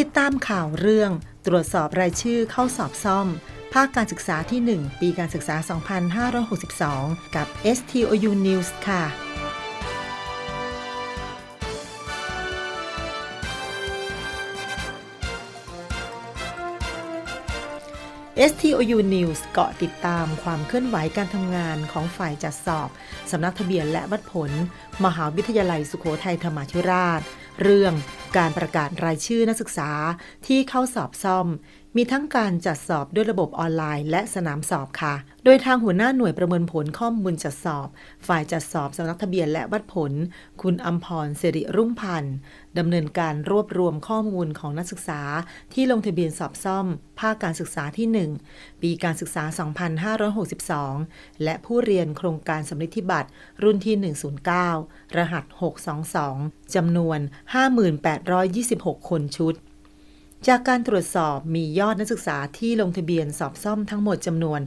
ติดตามข่าวเรื่อง ตรวจสอบรายชื่อเข้าสอบซ่อม ภาคการศึกษาที่ 1 ปีการศึกษา 2562 กับ STOU News ค่ะ STOU News เกาะติดตามความเคลื่อนไหวการทำงานของฝ่ายจัดสอบ สำนักทะเบียนและวัดผล มหาวิทยาลัยสุโขทัยธรรมาธิราช เรื่องการประกาศรายชื่อนักศึกษาที่เข้าสอบซ่อม มีทั้งการจัดสอบด้วยระบบออนไลน์ และสนามสอบค่ะ โดยทางหัวหน้าหน่วยประเมินผลข้อมูลจัดสอบ ฝ่ายจัดสอบสำนักทะเบียนและวัดผล คุณอัมพรสิริรุ่งพันธ์ดำเนินการรวบรวมข้อมูลของนักศึกษา ที่ลงทะเบียนสอบซ่อม ภาคการศึกษาที่ 1 ปีการศึกษา 2562 และผู้เรียนโครงการสำนิธิบัตรรุ่นที่ 109 รหัส 622จำนวน 5826 คนชุด จากการตรวจสอบมียอดนักศึกษาที่ลงทะเบียนสอบซ่อมทั้งหมดจำนวน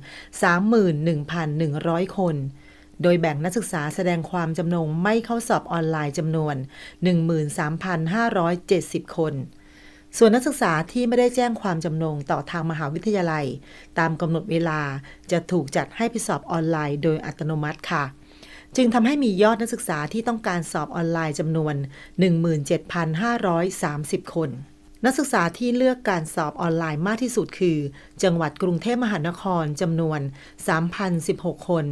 31,100 คน โดยแบ่งนักศึกษาแสดงความจำนงไม่เข้าสอบออนไลน์จำนวน 13,570 คน ส่วนนักศึกษาที่ไม่ได้แจ้งความจำนงต่อทางมหาวิทยาลัย ตามกำหนดเวลาจะถูกจัดให้ไปสอบออนไลน์โดยอัตโนมัติค่ะจึงทำให้มียอดนักศึกษาที่ต้องการสอบออนไลน์จำนวน 17,530 คน นักศึกษาที่เลือกการสอบออนไลน์มากที่สุดคือ จังหวัดกรุงเทพมหานครจำนวน 3,016 คน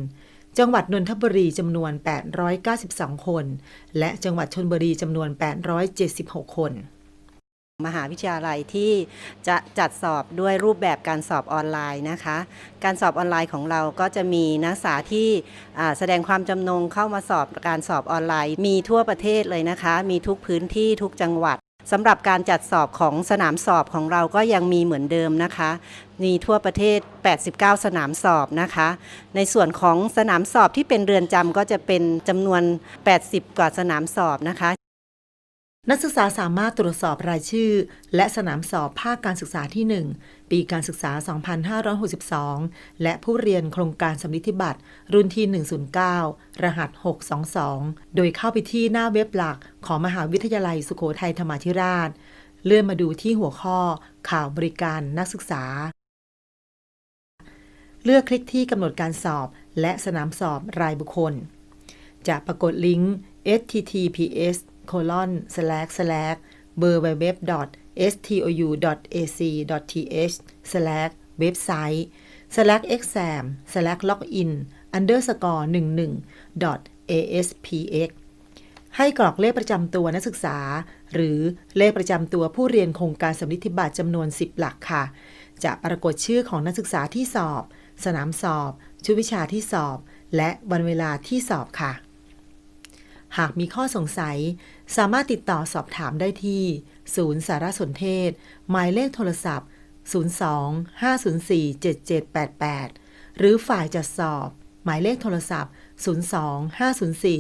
จังหวัดนนทบุรีจำนวน 892 คน และจังหวัดชนบุรีจำนวน 876 คนมหาวิทยาลัยที่จะจัดสอบด้วยรูปแบบการสอบออนไลน์นะคะ การสอบออนไลน์ของเราก็จะมีนักศึกษาที่แสดงความจำนงเข้ามาสอบการสอบออนไลน์ มีทั่วประเทศเลยนะคะ มีทุกพื้นที่ทุกจังหวัด สำหรับการจัดสอบของสนามสอบของเราก็ยังมีเหมือนเดิมนะคะ มีทั่วประเทศ 89 สนามสอบนะคะ ในส่วนของสนามสอบที่เป็นเรือนจำก็จะเป็นจำนวน 80 กว่าสนามสอบนะคะ นักศึกษาสามารถตรวจสอบรายชื่อ และสนามสอบภาคการศึกษาที่ 1 ปีการศึกษา 2562 และผู้เรียนโครงการสำนิธิบัตร รุ่นที่ 109 รหัส 622 โดยเข้าไปที่หน้าเว็บหลักของมหาวิทยาลัยสุโขทัยธรรมาธิราช เลื่อนมาดูที่หัวข้อ ข่าวบริการนักศึกษา เลือกคลิกที่กำหนดการสอบ และสนามสอบรายบุคคล จะปรากฏลิงก์ https colon slash slash b w w stou ac th slash เว็บไซต์ slash exam slash login underscore 11 aspx ให้กรอกเลขประจำตัวนักศึกษา หรือเลขประจำตัวผู้เรียนโครงการสำนิธิบัตรจำนวน 10 หลักค่ะ จะปรากฏชื่อของนักศึกษาที่สอบ สนามสอบ ชุดวิชาที่สอบ และวันเวลาที่สอบค่ะ หากมีข้อสงสัย สามารถติดต่อสอบถามได้ที่ ศูนย์สารสนเทศ หมายเลขโทรศัพท์ 02 504 7788 หรือฝ่ายจัดสอบ หมายเลขโทรศัพท์ 02 504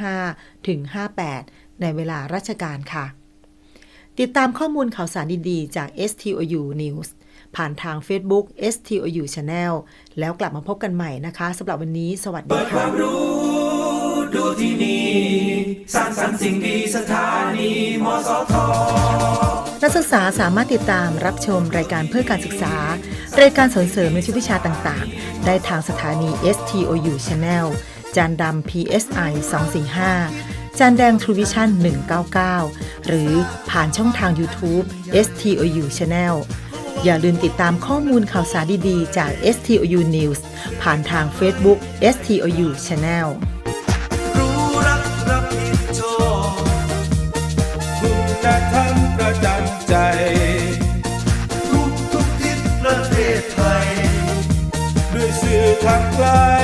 7255 ถึง 58 ในเวลาราชการค่ะ ติดตามข้อมูลข่าวสารดี ๆ จาก STOU News ผ่านทาง Facebook STOU Channel แล้วกลับมาพบกันใหม่นะคะสำหรับวันนี้ สวัสดีค่ะ ดูที่นี่สร้างสรรค์สิ่งดีสถานีมสทนักศึกษาสามารถติดตามรับชมรายการเพื่อการศึกษา รายการสนเสริมในชุดวิชาต่างๆ ได้ทางสถานี STOU Channel จานดำ PSI 245 จานแดง True Vision 199 หรือผ่านช่องทาง YouTube STOU Channel อย่าลืมติดตามข้อมูลข่าวสารดี ๆ จาก STOU News ผ่านทาง Facebook STOU Channel ทุก